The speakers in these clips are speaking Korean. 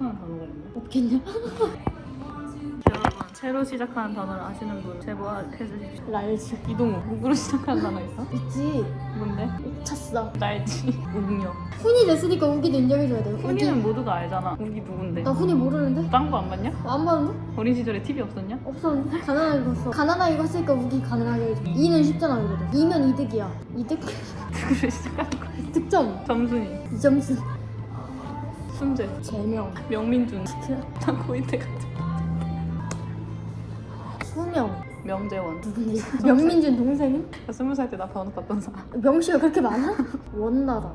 시작하는 단어가 있나? 없겠냐? 여러분 새로 시작하는 단어를 아시는 분 제보해 주십시오. 랄지. 이동우 누구로 시작하는 단어 있어? 있지. 뭔데? 찼어. 날지 웅녀. 훈이 됐으니까 우기도 인정해줘야 돼. 훈이는 모두가 알잖아. 우기 누군데? 나 훈이 모르는데? 딴 거 안 봤냐? 안 봤는데? 어린 시절에 TV 없었냐? 없었는데? 가난하게 봤어. 가난하게 봤으니까 우기 가능하게 해줘. 2는 쉽잖아 그래도. 2면 이득이야. 이득? 누구로 시작하는 거야? 득점. 점순이, 이점수. 순재, 재명. 명민준, 다 고인태 같은. 수명. 명재원. 누군데? 명민준 동생은? 스무 살 때나 번호 봤던 사람. 명씨가 그렇게 많아? 원나라.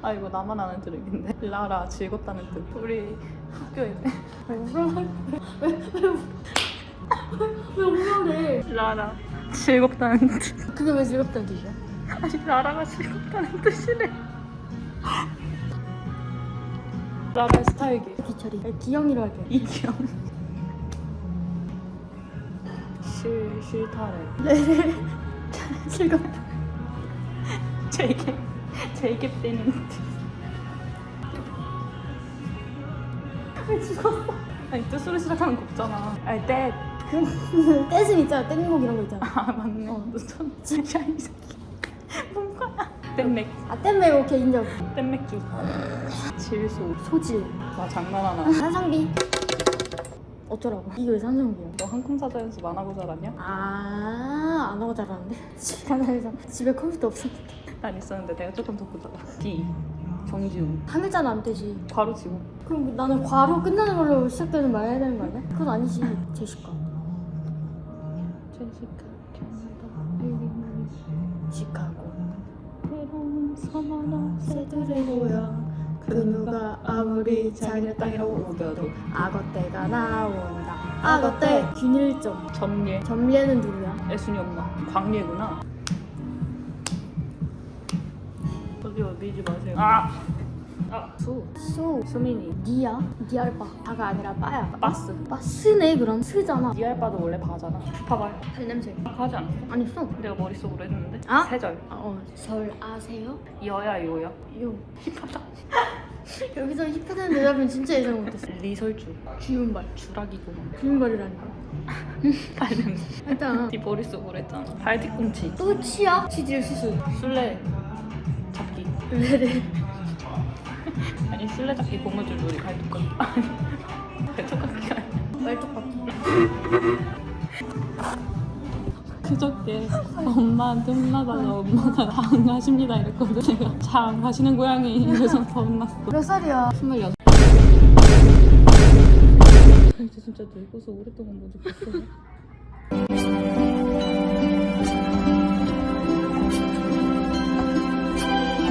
아 이거 나만 아는 드립인데. 라라 즐겁다는 뜻. 우리 학교에 왜 우울해? 라라 즐겁다는 뜻. 그게 왜 즐겁다는 뜻이야? 아니 라라가 즐겁다는 뜻이래. 라라의 스타일기. 기철이. 기영이로 할게. 이기영. 실 실타래. 즐겁다. 제게 제게 때는 왜 죽었어? 아니 뜻으로 시작하는 거 없잖아. 아니 때. 떼슴 있잖아. 땡목 이런 거 있잖아. 아 맞네. 어. 참 진짜 이 새끼. 뭔가 땡맥 아 땡맥 오케이 인정. 땡맥주. 질소. 소질. 나 장난 하나. 한상비. 어쩌라고? 이게 왜 산성비야? 너 항공사자에서 만화고 자랐냐? 아, 안 하고 자랐는데? 집에 하나에서 집에 컴퓨터 없었는데. 난 있었는데 내가 조금 더 보다가. D. 정지훈. 한 글자는 안 되지. 바로 지고. 그럼 나는 과로 끝나는 걸로 시작되는 말 해야 되는 거 아니야? 그건 아니지. 제시카. 제시카 서머나 새들의 고향. 그 누가 아무리 자기를 땅이라고 우겨도 악어떼가 나온다. 악어떼. 균일점. 점례. 점례는 누구야? 애순이 엄마. 광례구나. 저기요 밀지 마세요. 아. 아 수. 수. 수민이. 니야? 니알바. 바가 아니라 바야. 바스. 바스네 그럼. 스잖아. 니알바도 원래 바잖아. 봐봐요. 발냄새. 가지 않았어? 아니 써. 내가 머릿속으로 했는데. 아? 세 절. 어, 절 아세요? 여야 요야. 요. 여기서 힙하다는 대답은 진짜 예상 못했어. 리설주. 주윤발. 주라기구만. 주윤발이라니까. 발냄새. 일단 네 머릿속으로 했잖아. 발뒤꿈치. 또 치아? 치질 수술. 술래 잡기. 네네. 아니 술래 잡기 고무줄 놀이. 발톱깎기가 아니야. 말뚝박기. 그저께 엄마한테 혼나다가 엄마가 장 가십니다 이랬거든. 제가 장 가시는 고양이 이래서 더 혼났어. 몇 살이야? 스물여섯. 이제 진짜 늙어서 오랫동안 못 입었어.